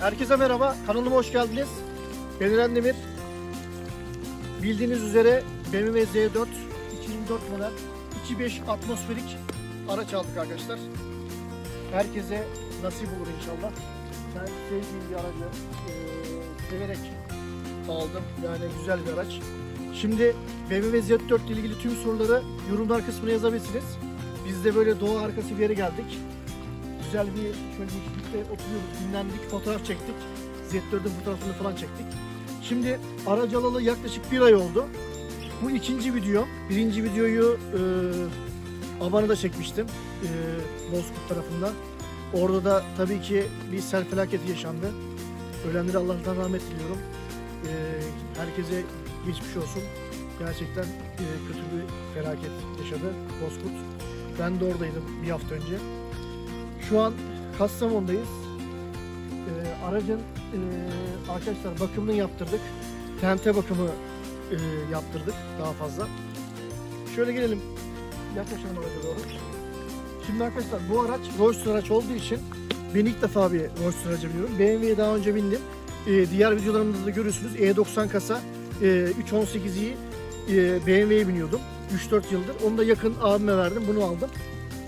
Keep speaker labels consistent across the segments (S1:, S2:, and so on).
S1: Herkese merhaba, kanalıma hoş geldiniz. Ben Eren Demir. Bildiğiniz üzere BMW Z4 2004 model 2.5 atmosferik araç aldık arkadaşlar. Herkese nasip olur inşallah. Ben sevdiğim bir aracı eee, severek aldım. Yani güzel bir araç. Şimdi BMW Z4 ile ilgili tüm soruları yorumlar kısmına yazabilirsiniz. Biz de böyle doğa arkası bir yere geldik güzel bir şöyle yeşillikte oturuyoruz, dinlendik, fotoğraf çektik. Z4'ün fotoğrafını falan çektik. Şimdi aracı alalı yaklaşık bir ay oldu. Bu ikinci video. Birinci videoyu e, Abana'da çekmiştim. E, Bozkurt tarafında. Orada da tabii ki bir sel felaketi yaşandı. Ölenlere Allah'tan rahmet diliyorum. E, herkese geçmiş olsun. Gerçekten e, kötü bir felaket yaşadı Bozkurt. Ben de oradaydım bir hafta önce. Şu an Kastamonu'dayız. Ee, aracın e, arkadaşlar bakımını yaptırdık. Tente bakımı e, yaptırdık daha fazla. Şöyle gelelim. Yaklaşalım araca doğru. Şimdi arkadaşlar bu araç Roadster araç olduğu için ben ilk defa bir Roadster araca biniyorum. BMW'ye daha önce bindim. Ee, diğer videolarımda da görüyorsunuz. E90 kasa e, 318i e, BMW'ye biniyordum. 3-4 yıldır. Onu da yakın abime verdim. Bunu aldım.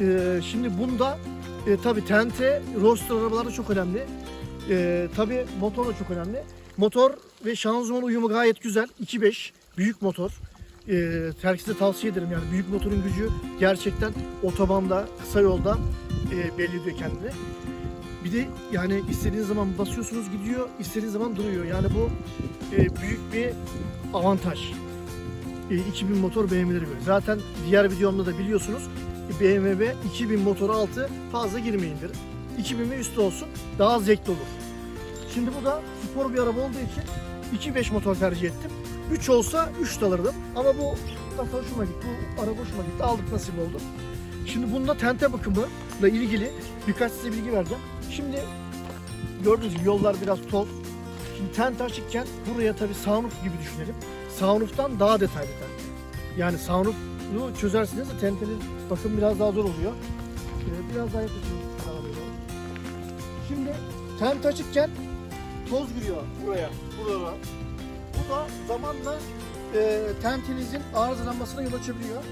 S1: Ee, şimdi bunda e, tabii TNT, roadster arabalarda çok önemli. E, tabii motor da çok önemli. Motor ve şanzıman uyumu gayet güzel. 2.5 büyük motor. E, herkese tavsiye ederim yani büyük motorun gücü gerçekten otobanda, kısa yolda e, belli ediyor kendini. Bir de yani istediğiniz zaman basıyorsunuz gidiyor, istediğiniz zaman duruyor. Yani bu e, büyük bir avantaj. E, 2000 motor BMW'lere göre. Zaten diğer videomda da biliyorsunuz BMW 2000 motoru altı fazla girmeyin derim. 2000 ve üstü olsun daha zevkli olur. Şimdi bu da spor bir araba olduğu için 2.5 motor tercih ettim. 3 olsa 3 de alırdım ama bu kasa hoşuma gitti, bu araba hoşuma gitti, aldık nasip oldu. Şimdi bunda tente bakımıyla ilgili birkaç size bilgi vereceğim. Şimdi gördüğünüz gibi yollar biraz toz. Şimdi tente açıkken buraya tabii sunroof gibi düşünelim. Sunroof'tan daha detaylı tente. Yani sunroof bunu çözersiniz de tentenin bakım biraz daha zor oluyor. Ee, biraz daha yaklaşık. Şimdi tent açıkken toz giriyor buraya, buralara. Bu da zamanla e, tentinizin arızalanmasına yol açabiliyor.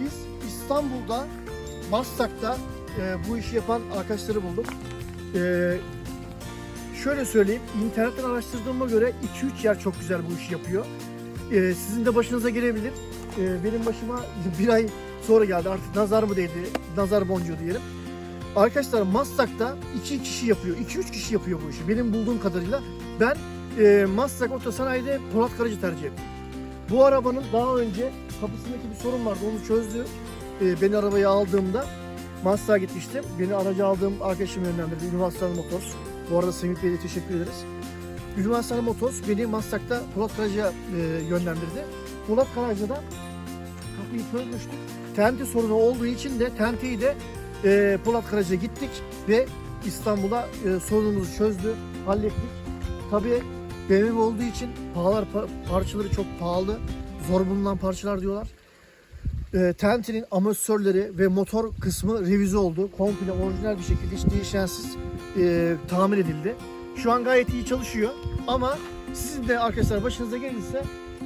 S1: Biz İstanbul'da, Maslak'ta e, bu işi yapan arkadaşları bulduk. E, şöyle söyleyeyim, internetten araştırdığıma göre 2-3 yer çok güzel bu işi yapıyor. E, sizin de başınıza gelebilir. E, benim başıma bir ay sonra geldi. Artık nazar mı değdi, nazar boncuğu diyelim. Arkadaşlar Maslak'ta iki kişi yapıyor, iki üç kişi yapıyor bu işi. Benim bulduğum kadarıyla ben e, Maslak Otosanayi'de Polat Karacı tercih ettim. Bu arabanın daha önce kapısındaki bir sorun vardı, onu çözdü. E, beni arabaya aldığımda Maslak'a gitmiştim. Beni aracı aldığım arkadaşım yönlendirdi, Üniversiteli Motors. Bu arada Semih Bey'e teşekkür ederiz. Üniversiteli Motors beni Maslak'ta Polat Karacı'ya e, yönlendirdi. Polat Karacı'da kapıyı çözmüştük. Tente sorunu olduğu için de tenteyi de e, Polat Karacı'ya gittik ve İstanbul'a e, sorunumuzu çözdü, hallettik. Tabii BMW olduğu için pahalar pa- parçaları çok pahalı, zor bulunan parçalar diyorlar. E, tentenin amortisörleri ve motor kısmı revize oldu. Komple orijinal bir şekilde hiç değişensiz e, tamir edildi. Şu an gayet iyi çalışıyor ama sizin de arkadaşlar başınıza gelirse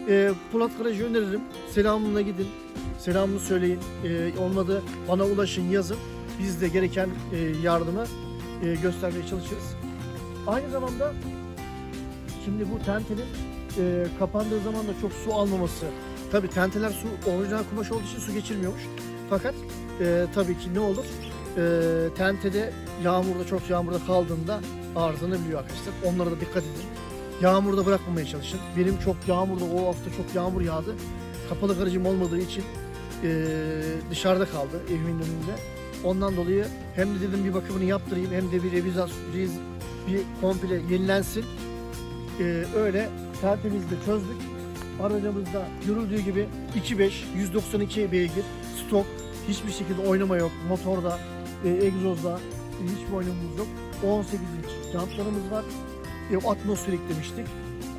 S1: e, Polat Karacı'yı öneririm. Selamına gidin. Selamını söyleyin. E, olmadı bana ulaşın yazın. Biz de gereken e, yardımı e, göstermeye çalışırız. Aynı zamanda şimdi bu tentenin e, kapandığı zaman da çok su almaması. Tabi tenteler su orijinal kumaş olduğu için su geçirmiyormuş. Fakat e, tabii ki ne olur? E, tentede yağmurda çok yağmurda kaldığında arızalanabiliyor arkadaşlar. Onlara da dikkat edin. Yağmurda bırakmamaya çalışın. Benim çok yağmurda o hafta çok yağmur yağdı. Kapalı garajım olmadığı için e, dışarıda kaldı evimin önünde. Ondan dolayı hem de dedim bir bakımını yaptırayım hem de bir revizasyon bir komple yenilensin. Ee, öyle tertemiz de çözdük. Aracımızda görüldüğü gibi 2.5 192 beygir stok hiçbir şekilde oynama yok. Motorda, e, egzozda e, hiçbir oynamamız yok. 18 inç jantlarımız var. E, atmosferik demiştik.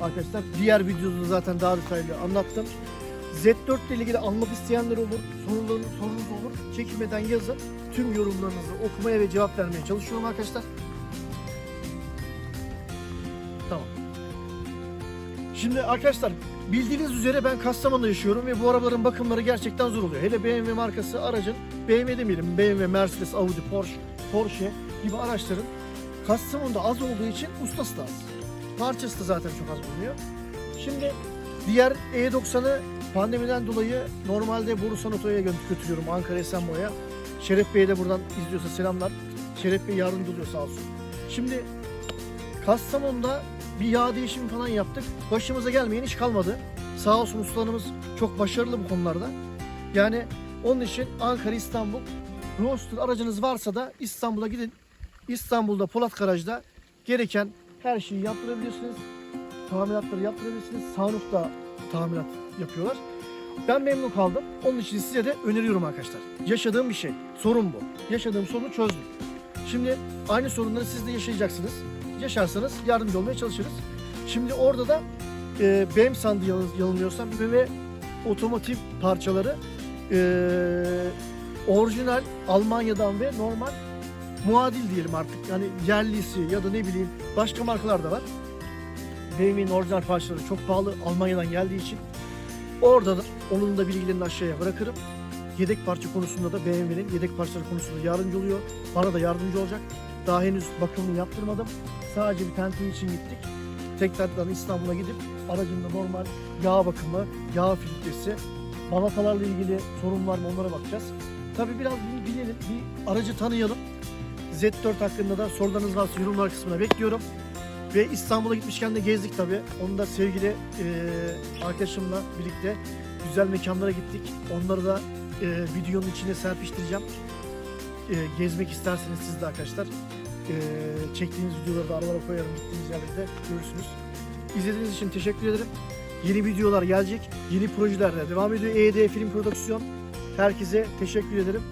S1: Arkadaşlar diğer videoda zaten daha detaylı anlattım. Z4 ile ilgili almak isteyenler olur, sorularınız, sorunuz olur. Çekinmeden yazın. Tüm yorumlarınızı okumaya ve cevap vermeye çalışıyorum arkadaşlar. Tamam. Şimdi arkadaşlar bildiğiniz üzere ben Kastamonu'da yaşıyorum ve bu arabaların bakımları gerçekten zor oluyor. Hele BMW markası aracın BMW demeyelim BMW, Mercedes, Audi, Porsche, Porsche gibi araçların Kastamonu'da az olduğu için ustası da az. Parçası da zaten çok az bulunuyor. Şimdi diğer E90'ı pandemiden dolayı normalde Borusan Oto'ya gö- götürüyorum Ankara Esenboğa'ya. Şeref Bey'e de buradan izliyorsa selamlar. Şeref Bey yardımcı oluyor sağ olsun. Şimdi Kastamonu'da bir yağ değişimi falan yaptık. Başımıza gelmeyen iş kalmadı. Sağ olsun ustalarımız çok başarılı bu konularda. Yani onun için Ankara, İstanbul, Roadster aracınız varsa da İstanbul'a gidin. İstanbul'da Polat Garaj'da gereken her şeyi yaptırabilirsiniz. Tamiratları yaptırabilirsiniz. Sunroof'ta tamirat yapıyorlar. Ben memnun kaldım. Onun için size de öneriyorum arkadaşlar. Yaşadığım bir şey. Sorun bu. Yaşadığım sorunu çözdüm. Şimdi aynı sorunları siz de yaşayacaksınız. Yaşarsanız yardımcı olmaya çalışırız. Şimdi orada da e, BEM sandı yanıl- yanılmıyorsam ve otomotiv parçaları e, orijinal Almanya'dan ve normal muadil diyelim artık. Yani yerlisi ya da ne bileyim başka markalar da var. BMW'nin orijinal parçaları çok pahalı Almanya'dan geldiği için. Orada da onun da bilgilerini aşağıya bırakırım. Yedek parça konusunda da BMW'nin yedek parçaları konusunda yardımcı oluyor. Bana da yardımcı olacak. Daha henüz bakımını yaptırmadım. Sadece bir tentin için gittik. Tekrardan İstanbul'a gidip aracımda normal yağ bakımı, yağ filtresi, balatalarla ilgili sorun var mı onlara bakacağız. Tabii biraz bir bilelim, bir aracı tanıyalım. Z4 hakkında da sorularınız varsa yorumlar kısmına bekliyorum. Ve İstanbul'a gitmişken de gezdik tabii. Onu da sevgili eee, arkadaşımla birlikte güzel mekanlara gittik. Onları da eee, videonun içine serpiştireceğim. Eee, gezmek isterseniz siz de arkadaşlar eee, çektiğimiz videoları da aralara koyarım. Gittiğimiz yerlerde görürsünüz. İzlediğiniz için teşekkür ederim. Yeni videolar gelecek. Yeni projelerle devam ediyor. ED Film Prodüksiyon. Herkese teşekkür ederim.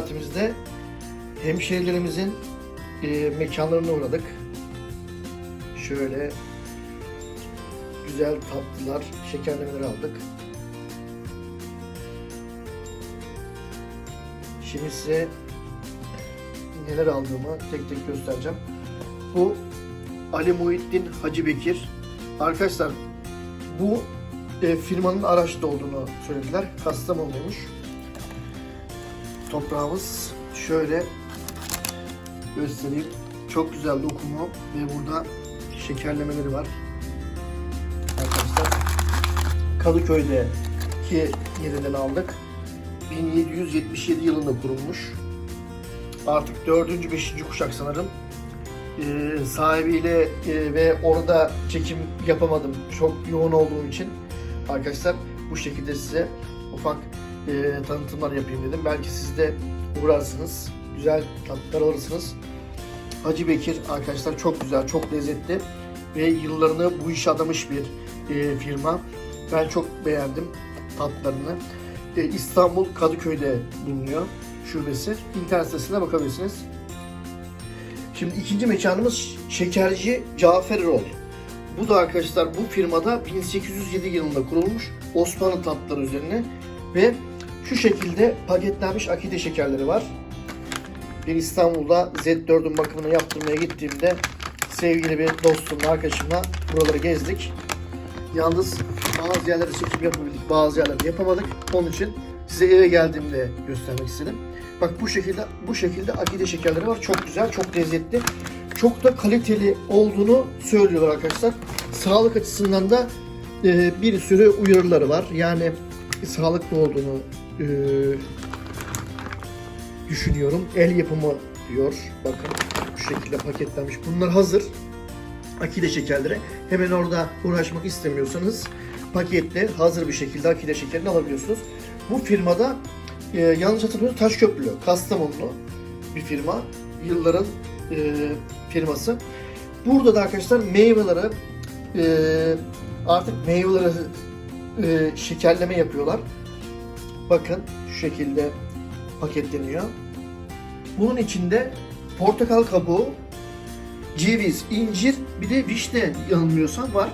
S1: Seyahatimizde hemşehrilerimizin e, mekanlarına uğradık. Şöyle güzel tatlılar, şekerlemeler aldık. Şimdi size neler aldığımı tek tek göstereceğim. Bu Ali Muhittin Hacı Bekir. Arkadaşlar bu e, firmanın araçta olduğunu söylediler. Kastamonu'ymuş toprağımız şöyle göstereyim. Çok güzel dokumu ve burada şekerlemeleri var. Arkadaşlar Kadıköy'deki yerinden aldık. 1777 yılında kurulmuş. Artık 4. 5. kuşak sanırım. Ee, sahibiyle e, ve orada çekim yapamadım. Çok yoğun olduğum için. Arkadaşlar bu şekilde size ufak e, tanıtımlar yapayım dedim. Belki siz de uğrarsınız. Güzel tatlılar alırsınız. Hacı Bekir arkadaşlar çok güzel, çok lezzetli ve yıllarını bu işe adamış bir e, firma. Ben çok beğendim tatlarını. E, İstanbul Kadıköy'de bulunuyor şubesi. İnternet sitesine bakabilirsiniz. Şimdi ikinci mekanımız Şekerci Cafer Erol. Bu da arkadaşlar bu firmada 1807 yılında kurulmuş Osmanlı tatlıları üzerine ve şu şekilde paketlenmiş akide şekerleri var. Ben İstanbul'da Z4'ün bakımını yaptırmaya gittiğimde sevgili bir dostumla, arkadaşımla buraları gezdik. Yalnız bazı yerlerde çekim yapabildik, bazı yerlerde yapamadık. Onun için size eve geldiğimde göstermek istedim. Bak bu şekilde bu şekilde akide şekerleri var. Çok güzel, çok lezzetli. Çok da kaliteli olduğunu söylüyorlar arkadaşlar. Sağlık açısından da e, bir sürü uyarıları var. Yani sağlıklı olduğunu e, düşünüyorum. El yapımı diyor. Bakın bu şekilde paketlenmiş. Bunlar hazır. Akide şekerleri. Hemen orada uğraşmak istemiyorsanız pakette hazır bir şekilde akide şekerini alabiliyorsunuz. Bu firmada e, yanlış hatırlamıyorsam Taşköprülü, Kastamonlu bir firma. Yılların e, firması. Burada da arkadaşlar meyveleri e, artık meyveleri e, şekerleme yapıyorlar. Bakın şu şekilde paketleniyor. Bunun içinde portakal kabuğu, ceviz, incir bir de vişne yanılmıyorsam var.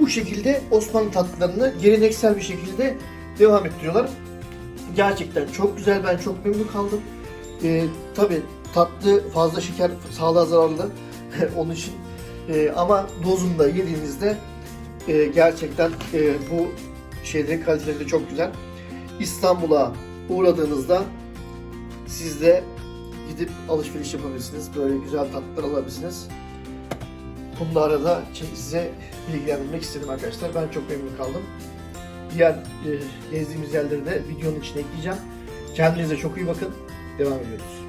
S1: Bu şekilde Osmanlı tatlılarını geleneksel bir şekilde devam ettiriyorlar. Gerçekten çok güzel. Ben çok memnun kaldım. Ee, Tabi tatlı fazla şeker sağlığa zararlı. Onun için Ee, ama dozunda yediğinizde e, gerçekten e, bu şeylerin kaliteleri çok güzel. İstanbul'a uğradığınızda siz de gidip alışveriş yapabilirsiniz. Böyle güzel tatlılar alabilirsiniz. Bunu da arada size bilgilendirmek istedim arkadaşlar. Ben çok memnun kaldım. Diğer e, gezdiğimiz yerleri de videonun içine ekleyeceğim. Kendinize çok iyi bakın. Devam ediyoruz.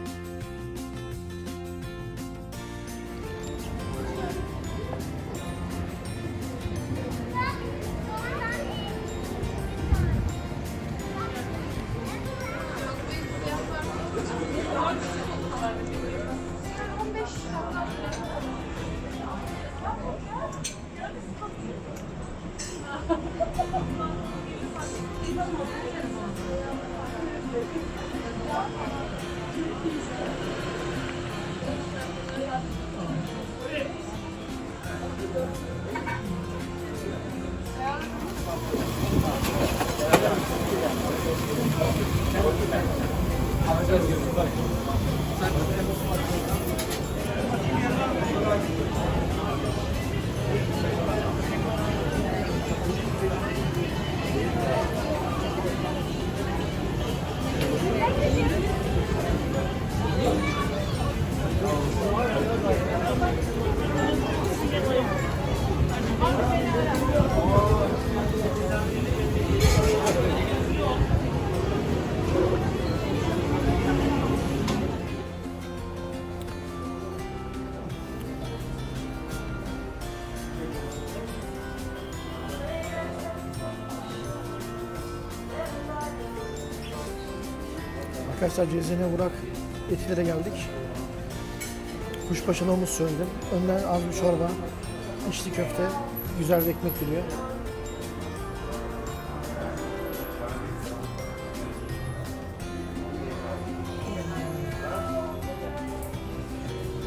S1: Arkadaşlar Cezene Burak Etilere geldik. Kuşbaşı humus söyledim. Önden az bir çorba, içli köfte, güzel bir ekmek geliyor.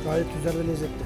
S1: Gayet güzel ve lezzetli.